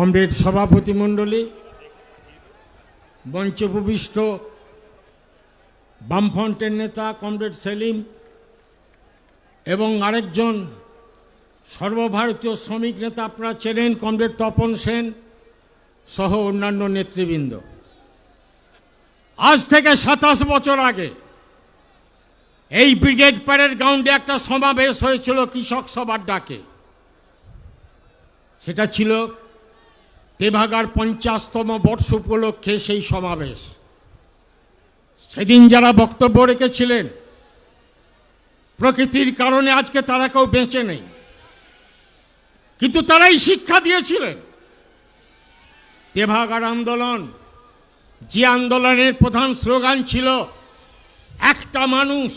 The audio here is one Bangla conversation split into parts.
কমরেড সভাপতি মণ্ডলী মঞ্চে উপবিষ্ট বামফ্রন্টের নেতা কমরেড সেলিম এবং আরেকজন সর্বভারতীয় শ্রমিক নেতা আপনারা চেনেন কমরেড তপন সেন সহ অন্যান্য নেতৃবৃন্দ। আজ থেকে সাতাশ বছর আগে এই ব্রিগেড প্যারেড গ্রাউন্ডে একটা সমাবেশ হয়েছিল কৃষক সভার ডাকে। সেটা ছিল তেভাগার পঞ্চাশতম বর্ষ উপলক্ষে সেই সমাবেশ। সেদিন যারা বক্তব্য রেখেছিলেন, প্রকৃতির কারণে আজকে তারা কেউ বেঁচে নেই। কিন্তু তারাই শিক্ষা দিয়েছিলেন। তেভাগার আন্দোলন, যে আন্দোলনের প্রধান স্লোগান ছিল, একটা মানুষ,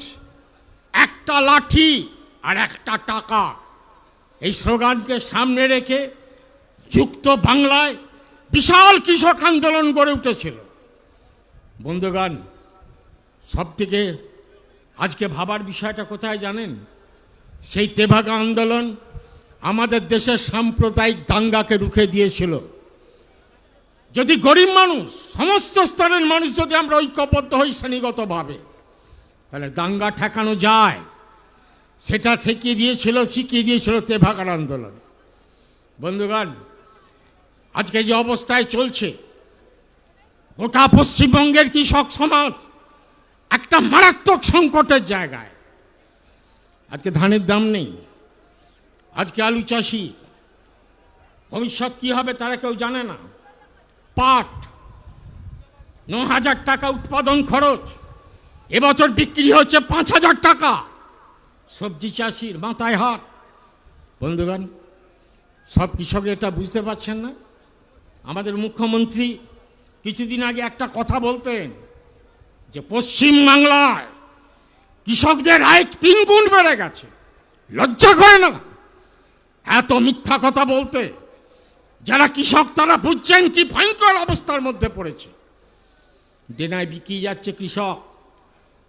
একটা লাঠি আর একটা টাকা। এই স্লোগানকে সামনে রেখে যুক্ত বাংলায় বিশাল কৃষক আন্দোলন গড়ে উঠেছিল। বন্ধুগান সব থেকে আজকে ভাবার বিষয়টা কোথায় জানেন? সেই তেভাগা আন্দোলন আমাদের দেশের সাম্প্রদায়িক দাঙ্গাকে রুখে দিয়েছিল। যদি গরিব মানুষ, সমস্ত স্তরের মানুষ যদি আমরা ঐক্যবদ্ধ হই শ্রেণীগতভাবে, তাহলে দাঙ্গা ঠেকানো যায়। সেটা ঠেকিয়ে দিয়েছিল, শিখিয়ে দিয়েছিল তেভাগার আন্দোলন। বন্ধুগণ আজকে যে অবস্থায় চলছে, গোটা পশ্চিমবঙ্গের কৃষক সমাজ একটা মারাত্মক সংকটের জায়গায়। আজকে ধানের দাম নেই, আজকে আলু চাষি, ভবিষ্যৎ কী হবে তারা কেউ জানে না। পাট, ন হাজার টাকা উৎপাদন খরচ, এবছর বিক্রি হচ্ছে পাঁচ হাজার টাকা। সবজি চাষির মাথায় হাত। বন্ধুগণ, সব কৃষকরা এটা বুঝতে পারছেন না? আমাদের মুখ্যমন্ত্রী কিছুদিন আগে একটা কথা বলতেন যে পশ্চিম বাংলায় কৃষকদের আয় তিন গুণ বেড়ে গেছে। লজ্জা করে না? এত মিথ্যা কথা বলতে যারা কৃষক, তারা বুঝছেন কি ভয়ঙ্কর অবস্থার মধ্যে পড়েছে। দেনায় বিকিয়ে যাচ্ছে কৃষক।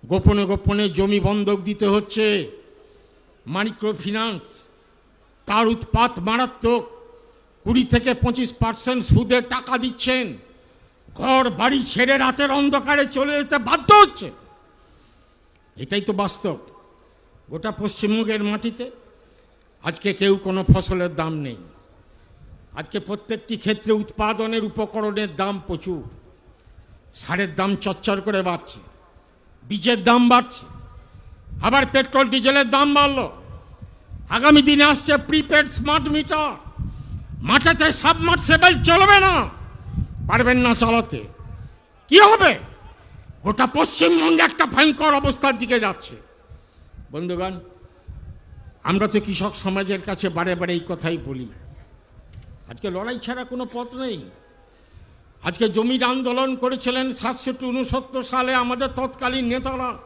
গোপনে গোপনে জমি বন্ধক দিতে হচ্ছে। মাইক্রো ফিনান্স তার উৎপাত মারাত্মক। কুড়ি থেকে পঁচিশ পার্সেন্ট সুদে টাকা দিচ্ছেন। ঘর, বাড়ি ছেড়ে রাতের অন্ধকারে চলে যেতে বাধ্য হচ্ছে। এটাই তো বাস্তব। গোটা পশ্চিমবঙ্গের মাটিতে আজকে কেউ কোনো ফসলের দাম নেই। আজকে প্রত্যেকটি ক্ষেত্রে উৎপাদনের উপকরণের দাম প্রচুর। সারের দাম চচ্চর করে বাড়ছে। বীজের দাম বাড়ছে। আবার পেট্রোল, ডিজেলের দাম বাড়লো। আগামী দিনে আসছে প্রিপেড স্মার্ট মিটার মাঠেতে সাবমার্সেবল চলবে না। পারবেন না চালাতে। কি হবে? গোটা পশ্চিমবঙ্গে একটা ভয়ঙ্কর অবস্থার দিকে যাচ্ছে। বন্ধুগণ, আমরা তো কৃষক সমাজের কাছে বারে বারে এই কথাই বলি। আজকে লড়াই ছাড়া কোনো পথ নেই। আজকে জমির আন্দোলন করেছিলেন সাতষট্টি উনসত্তর সালে আমাদের তৎকালীন নেতারা।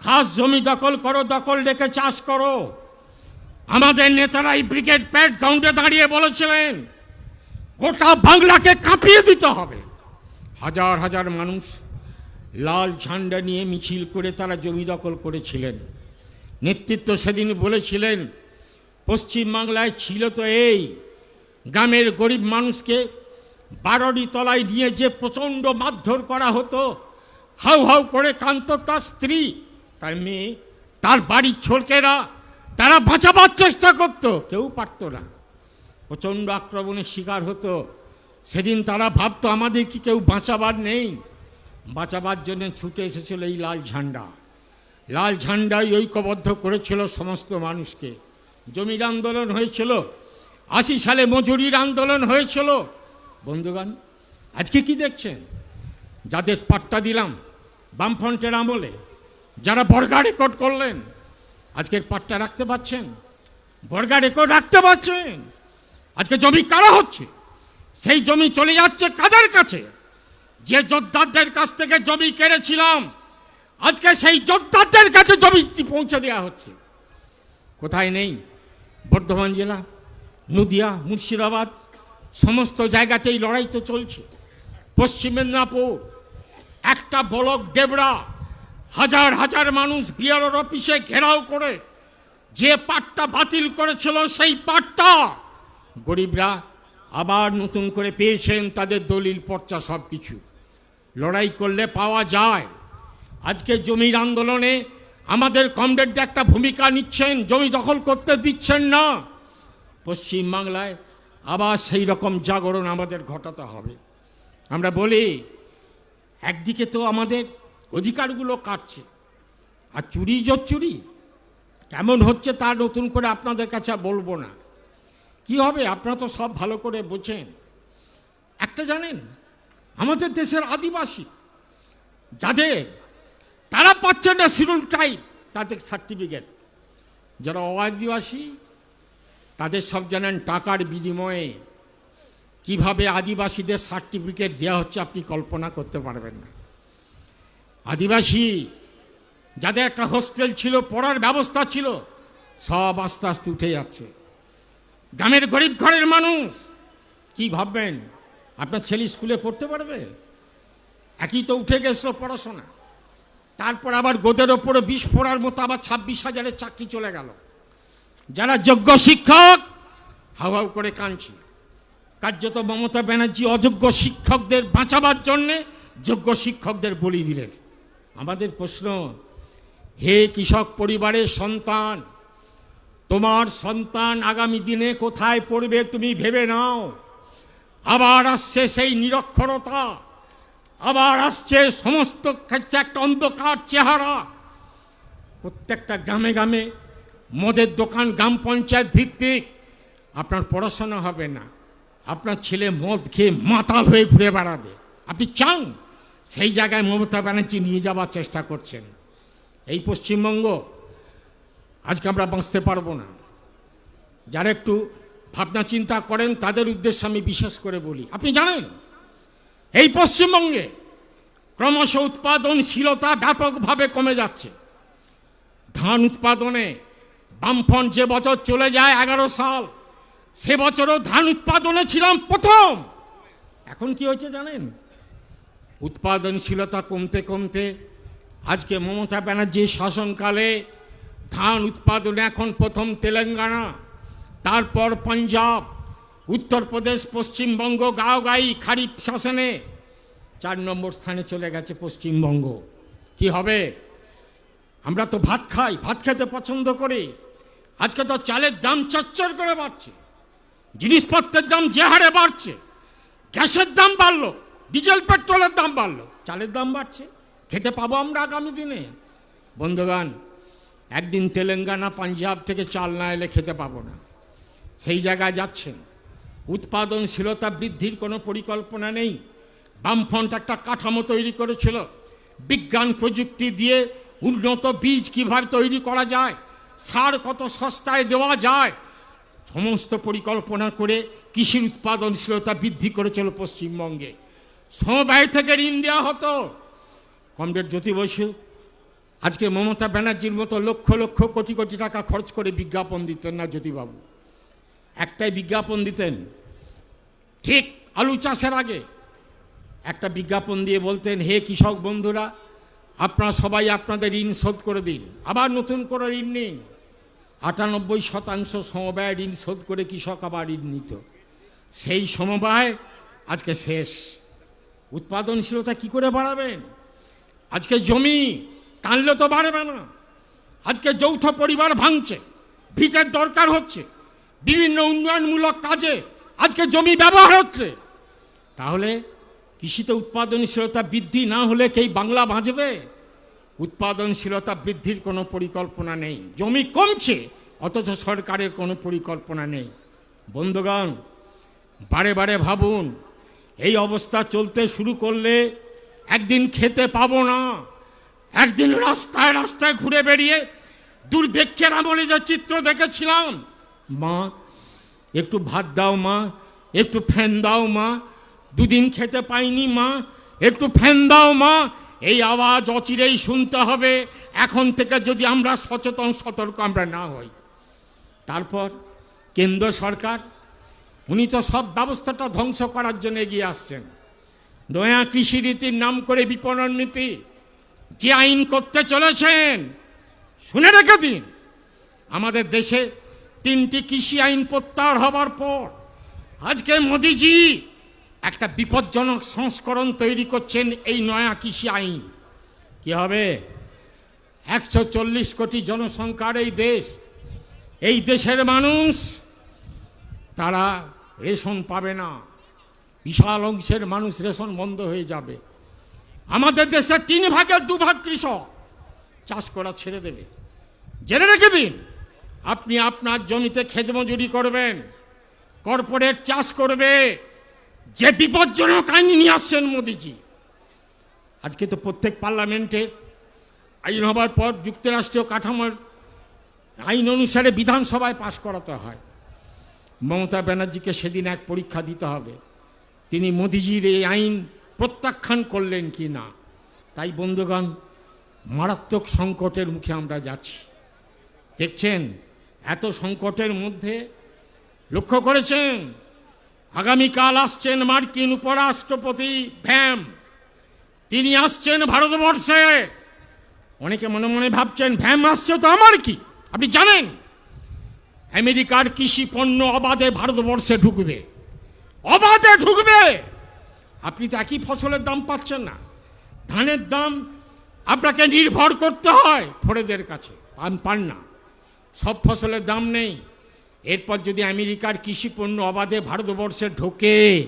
খাস জমি দখল করো, দখল রেখে চাষ করো। আমাদের নেতারা এই ব্রিগেড প্যাড গ্রাউন্ডে দাঁড়িয়ে বলেছিলেন, গোটা বাংলাকে কাঁপিয়ে দিতে হবে। হাজার হাজার মানুষ লাল ঝান্ডা নিয়ে মিছিল করে তারা জমি দখল করেছিলেন। নেতৃত্ব সেদিন বলেছিলেন পশ্চিমবাংলায় ছিল তো এই, গ্রামের গরিব মানুষকে বারোটি তলায় নিয়ে যে প্রচণ্ড মারধর করা হতো, হাউ হাউ করে কান্ত তার স্ত্রী, তার মেয়ে, তার বাড়ির ছোটকেরা তারা বাঁচাবার চেষ্টা করত। কেউ পারত না। প্রচণ্ড আক্রমণের শিকার হতো। সেদিন তারা ভাবতো, আমাদের কি কেউ বাঁচাবার নেই? বাঁচাবার জন্য ছুটে এসেছিল এই লাল ঝান্ডা। লাল ঝান্ডাই ঐক্যবদ্ধ করেছিল সমস্ত মানুষকে। জমির আন্দোলন হয়েছিল। আশি সালে মজুরির আন্দোলন হয়েছিল। বন্ধুগণ, আজকে কি দেখছেন? যাদের পাট্টা দিলাম বামফ্রন্টের আমলে, যারা বর্গা রেকর্ড করলেন আজকের পাট্টা রাখতে পারছেন? বর্গা রেকর্ড রাখতে পারছেন? আজকে জমি কারা হচ্ছে। সেই জমি চলে যাচ্ছে কাদের কাছে? যে যোদ্ধাদের কাছ থেকে জমি কেড়েছিলাম, আজকে সেই যোদ্ধাদের কাছে জমি পৌঁছে দেওয়া হচ্ছে। কোথায় নেই? বর্ধমান জেলা, নদিয়া, মুর্শিদাবাদ, সমস্ত জায়গাতেই লড়াই তো চলছে। পশ্চিম মেদিনীপুর, একটা বলক ডেবরা হাজার হাজার মানুষ বিআরওর অফিসে ঘেরাও করে যে পাটটা বাতিল করেছিল সেই পাটটা গরিবরা আবার নতুন করে পেয়েছেন তাদের দলিল পর্চা সব কিছু লড়াই করলে পাওয়া যায়। আজকে জমির আন্দোলনে আমাদের কমরেড একটা ভূমিকা নিচ্ছেন, জমি দখল করতে দিচ্ছেন না। পশ্চিমবাংলায় আবার সেই রকম জাগরণ আমাদের ঘটাতে হবে। আমরা বলি, একদিকে তো আমাদের অধিকারগুলো কাটছে। আর চুরি জোর চুরি কেমন হচ্ছে তা নতুন করে আপনাদের কাছে বলব না। কি হবে? আপনারা তো সব ভালো করে বোঝেন। একটা জানেন, আমাদের দেশের আদিবাসী, যাদের, তারা পাচ্ছে না শিডিউল ট্রাইব তাদের সার্টিফিকেট। যারা অআদিবাসী, তাদের সব জানেন টাকার বিনিময়ে কীভাবে আদিবাসীদের সার্টিফিকেট দেওয়া হচ্ছে, আপনি কল্পনা করতে পারবেন না। আদিবাসী, যাদের একটা হোস্টেল ছিল, পড়ার ব্যবস্থা ছিল, সব আস্তে আস্তে উঠে যাচ্ছে। গ্রামের গরিব ঘরের মানুষ, কি ভাববেন? আপনার ছেলে স্কুলে পড়তে পারবে? একই তো উঠে গেছিল পড়াশোনা। তারপর আবার গোদের ওপরে বিষ পড়ার মতো আবার ছাব্বিশ হাজারের চাকরি চলে গেল। যারা যোগ্য শিক্ষক হাউ করে কাঁদছি। কার্যত মমতা ব্যানার্জি অযোগ্য শিক্ষকদের বাঁচাবার জন্যে যোগ্য শিক্ষকদের বলি দিলেন। আমাদের প্রশ্ন, হে কৃষক পরিবারের সন্তান, তোমার সন্তান আগামী দিনে কোথায় পড়বে তুমি ভেবে নাও। আবার আসছে সেই নিরক্ষরতা, আবার আসছে সমস্ত একটা অন্ধকার চেহারা। প্রত্যেকটা গ্রামে গ্রামে, মদের দোকান, গ্রাম পঞ্চায়েত ভিত্তিক, আপনার পড়াশোনা হবে না। আপনার ছেলে মদ খেয়ে মাতাল হয়ে ঘুরে বেড়াবে। আপনি চান? সেই জায়গায় মমতা ব্যানার্জি নিয়ে যাওয়ার চেষ্টা করছেন। এই পশ্চিমবঙ্গ আজকে আমরা বাঁচতে পারব না। যারা একটু ভাবনা চিন্তা করেন, তাদের উদ্দেশ্যে আমি বিশেষ করে বলি, আপনি জানেন, এই পশ্চিমবঙ্গে ক্রমশ উৎপাদনশীলতা ব্যাপকভাবে কমে যাচ্ছে। ধান উৎপাদনে বামফ্রন্ট যে বছর চলে যায় এগারো সাল, সে বছরও ধান উৎপাদনে ছিলাম প্রথম। এখন কি হয়েছে জানেন? উৎপাদনশীলতা কমতে কমতে আজকে মমতা ব্যানার্জির শাসনকালে ধান উৎপাদনে এখন প্রথম তেলেঙ্গানা, তারপর পাঞ্জাব, উত্তরপ্রদেশ, পশ্চিমবঙ্গ, গাঁওগাই, খারিফ শাসনে চার নম্বর স্থানে চলে গেছে পশ্চিমবঙ্গ। কি হবে? আমরা তো ভাত খাই, ভাত খেতে পছন্দ করি। আজকে তো চালের দাম চচ্চর করে বাড়ছে। জিনিসপত্রের দাম যে হারে বাড়ছে, গ্যাসের দাম বাড়লো। ডিজেল পেট্রোলের দাম বাড়লো। চালের দাম বাড়ছে। খেতে পাবো আমরা আগামী দিনে। বন্ধুগান একদিন তেলেঙ্গানা, পাঞ্জাব থেকে চাল না এলে খেতে পাবো না। সেই জায়গায় যাচ্ছেন। উৎপাদনশীলতা বৃদ্ধির কোনো পরিকল্পনা নেই। বামফ্রন্ট একটা কাঠামো তৈরি করেছিল। বিজ্ঞান প্রযুক্তি দিয়ে উন্নত বীজ কীভাবে তৈরি করা যায়, সার কত সস্তায় দেওয়া যায়, সমস্ত পরিকল্পনা করে কৃষির উৎপাদনশীলতা বৃদ্ধি করেছিল পশ্চিমবঙ্গে। সমবায় থেকে ঋণ দেওয়া হতো। কমরেড জ্যোতি বসু, আজকে মমতা ব্যানার্জির মতো লক্ষ লক্ষ কোটি কোটি টাকা খরচ করে বিজ্ঞাপন দিতেন না জ্যোতিবাবু। একটাই বিজ্ঞাপন দিতেন, ঠিক আলু চাষের আগে। একটা বিজ্ঞাপন দিয়ে বলতেন, হে কৃষক বন্ধুরা, আপনারা সবাই আপনাদের ঋণ শোধ করে দিন, আবার নতুন করে ঋণ নিন। আটানব্বই শতাংশ সমবায় ঋণ শোধ করে কৃষক আবার ঋণ নিত। সেই সমবায় আজকে শেষ। উৎপাদনশীলতা কি করে বাড়াবেন? আজকে জমি টানলে তো বাড়বে না। আজকে যৌথ পরিবার ভাঙছে, ভিটের দরকার হচ্ছে, বিভিন্ন উন্নয়নমূলক কাজে আজকে জমি ব্যবহার হচ্ছে। তাহলে কৃষিতে উৎপাদনশীলতা বৃদ্ধি না হলে কেই বাংলা বাঁচবে? উৎপাদনশীলতা বৃদ্ধির কোনো পরিকল্পনা নেই। জমি কমছে, অথচ সরকারের কোনো পরিকল্পনা নেই। বন্ধুগণ, বারে বারে ভাবুন এই অবস্থা চলতে শুরু করলে একদিন খেতে পাবো না। একদিন রাস্তায় রাস্তায় ঘুরে বেরিয়ে দুর্ভিক্ষের আমলে যে চিত্র দেখেছিলাম। মা, একটু ভাত দাও মা, একটু ফ্যান দাও মা, দুদিন খেতে পাইনি মা, একটু ফ্যান দাও মা। এই আওয়াজ অচিরেই শুনতে হবে, এখন থেকে যদি আমরা সচেতন, সতর্ক আমরা না হই। তারপর কেন্দ্র সরকার উনি তো সব ব্যবস্থাটা ধ্বংস করার জন্য এগিয়ে আসছেন। নয়া কৃষি নীতির নাম করে বিপণন নীতি যে আইন করতে চলেছেন, শুনে রেখে দিন। আমাদের দেশে তিনটি কৃষি আইন প্রত্যাহার হবার পর আজকে মোদিজি একটা বিপজ্জনক সংস্করণ তৈরি করছেন এই নয়া কৃষি আইন। কি হবে? একশো চল্লিশ কোটি জনসংখ্যার এই দেশ, এই দেশের মানুষ, তারা রেশন পাবে না। বিশাল অংশের মানুষ রেশন বন্ধ হয়ে যাবে। আমাদের দেশে তিন ভাগের দু ভাগ কৃষক চাষ করা ছেড়ে দেবে। জেনে রেখে দিন, আপনি আপনার জমিতে খেত মজুরি করবেন, কর্পোরেট চাষ করবে। যে বিপজ্জনক আইন নিয়ে আসছেন মোদিজি, আজকে তো প্রত্যেক পার্লামেন্টে আইন হবার পর যুক্তরাষ্ট্রীয় কাঠামোর আইন অনুসারে বিধানসভায় পাশ করাতে হয়। মমতা ব্যানার্জিকে সেদিন এক পরীক্ষা দিতে হবে। তিনি মোদিজির এই আইন প্রত্যাখ্যান করলেন কি না? তাই বন্ধুগণ, মারাত্মক সংকটের মুখে আমরা যাচ্ছি। দেখছেন, এত সংকটের মধ্যে লক্ষ্য করেছেন? আগামীকাল আসছেন মার্কিন উপরাষ্ট্রপতি ভ্যাম। তিনি আসছেন ভারতবর্ষে। অনেকে মনে মনে ভাবছেন, ভ্যাম আসছে তো আমার কি? আপনি জানেন? আমেরিকার কৃষি পণ্য অবাধে ভারতবর্ষে ঢুকবে। অবাধে ঢুকবে! আপনি তো একই ফসলের দাম পাচ্ছেন না? ধানের দাম আপনাকে নির্ভর করতে হয় ফোরেদের কাছে। পান পান না। সব ফসলের দাম নেই। এরপর যদি আমেরিকার কৃষি পণ্য অবাধে ভারতবর্ষে ঢোকে,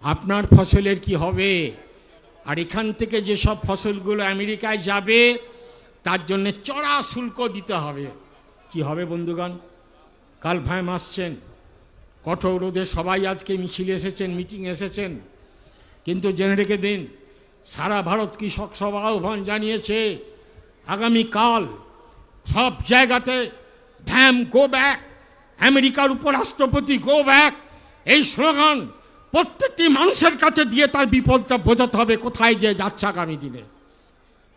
আপনার ফসলের কি হবে? আর এখান থেকে যেসব ফসলগুলো আমেরিকায় যাবে, তার জন্য চড়া শুল্ক দিতে হবে। কি হবে বন্ধুগণ? কাল ভাইম আসছেন। কঠোর রোদে সবাই আজকে মিছিল এসেছেন, মিটিং এসেছেন। কিন্তু জেনে রেখে দিন, সারা ভারত কৃষক সভা আহ্বান জানিয়েছে? আগামীকাল সব জায়গাতে ভ্যাম, গো ব্যাক, আমেরিকার উপরাষ্ট্রপতি, গো ব্যাক, এই স্লোগান প্রত্যেকটি মানুষের কাছে দিয়ে তার বিপদটা বোঝাতে হবে, কোথায় যে যাচ্ছে আগামী দিনে।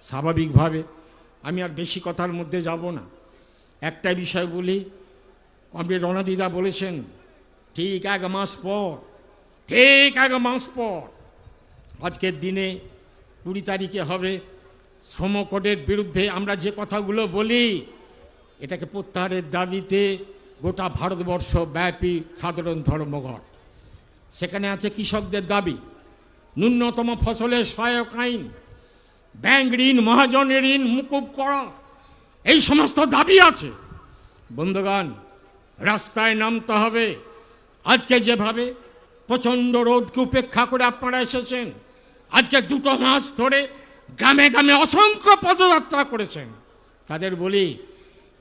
স্বাভাবিকভাবে আমি আর বেশি কথার মধ্যে যাব না। একটা বিষয় বলি আপনি রণাদিদা বলেছেন, ঠিক এক মাস পর, ঠিক এক মাস পর, আজকের দিনে কুড়ি তারিখে হবে শ্রম বিরুদ্ধে আমরা যে কথাগুলো বলি, এটাকে প্রত্যাহারের দাবিতে গোটা ভারতবর্ষ ব্যাপী সাধারণ ধর্মঘট। সেখানে আছে কৃষকদের দাবি, ন্যূনতম ফসলের সহায়ক আইন, ব্যাংক ঋণ, মহাজনের ঋণ, মুকুব করা, এই সমস্ত দাবি আছে। বন্ধুগণ রাস্তায় নামতে হবে। আজকে যেভাবে প্রচণ্ড রোদকে উপেক্ষা করে আপনারা এসেছেন, আজকে দুটো মাস ধরে গ্রামে গ্রামে অসংখ্য পদযাত্রা করেছেন। তাদের বলি,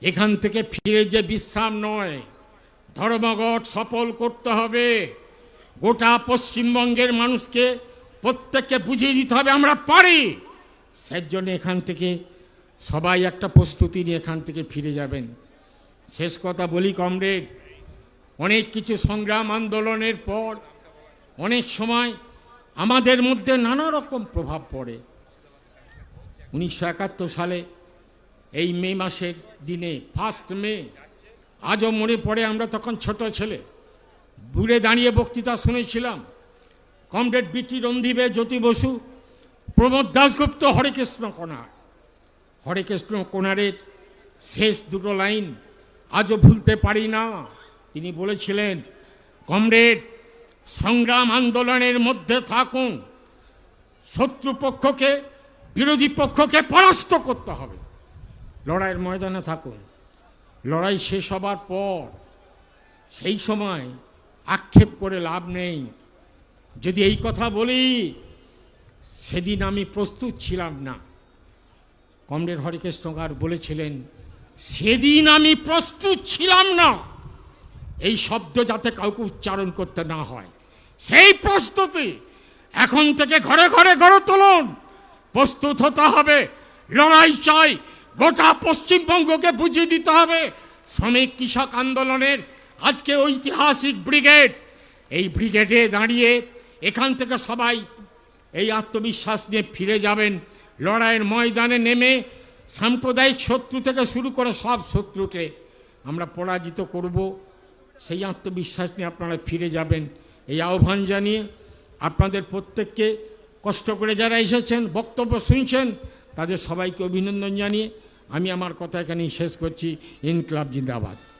এখান থেকে ফিরে যে বিশ্রাম নয়, ধর্মঘট সফল করতে হবে। গোটা পশ্চিমবঙ্গের মানুষকে প্রত্যেককে বুঝিয়ে দিতে হবে, আমরা পারি। সেই জন্য এখান থেকে সবাই একটা প্রস্তুতি নিয়ে এখান থেকে ফিরে যাবেন। শেষ কথা বলি কমরেড, অনেক কিছু সংগ্রাম আন্দোলনের পর অনেক সময় আমাদের মধ্যে নানা রকম প্রভাব পড়ে। উনিশশো একাত্তর সালে এই মে মাসের দিনে ফার্স্ট মে, আজও মনে পড়ে আমরা তখন ছোট ছেলে। দূরে দাঁড়িয়ে বক্তৃতা শুনেছিলাম, কমরেড বিটি রন্ধীবে জ্যোতি বসু, প্রমোদ দাসগুপ্ত হরেকৃষ্ণ কোনার হরেকৃষ্ণ কোনারের শেষ দুটো লাইন আজও ভুলতে পারি না। তিনি বলেছিলেন, কমরেড, সংগ্রাম আন্দোলনের মধ্যে থাকুন। শত্রুপক্ষকে বিরোধী পক্ষকে পরাস্ত করতে হবে। লড়াইয়ের ময়দানে থাকুন। লড়াই শেষ হবার পর, সেই সময় আক্ষেপ করে লাভ নেই। যদি এই কথা বলি, সেদিন আমি প্রস্তুত ছিলাম না। কমরেড হরিকৃষ্ণকার বলেছিলেন সেদিন আমি প্রস্তুত ছিলাম না। এই শব্দ যাতে কাউকে উচ্চারণ করতে না হয়। সেই প্রস্তুতি এখন থেকে ঘরে ঘরে গড়ে তুলুন। প্রস্তুত হতে হবে। লড়াই চাই। গোটা পশ্চিমবঙ্গকে বুঝিয়ে দিতে হবে। শ্রমিক কৃষক আন্দোলনের আজকে ঐতিহাসিক ব্রিগেড। এই ব্রিগেডে দাঁড়িয়ে এখান থেকে সবাই এই আত্মবিশ্বাস নিয়ে ফিরে যাবেন। লড়াইয়ের ময়দানে নেমে সাম্প্রদায়িক শত্রু থেকে শুরু করে সব শত্রুকে আমরা পরাজিত করব। সেই আত্মবিশ্বাস নিয়ে আপনারা ফিরে যাবেন। এই আহ্বান জানিয়ে আপনাদের প্রত্যেককে কষ্ট করে যারা এসেছেন, বক্তব্য শুনছেন, তাদের সবাইকে অভিনন্দন জানিয়ে আমি আমার কথা এখানেই শেষ করছি। ইনকলাব জিন্দাবাদ।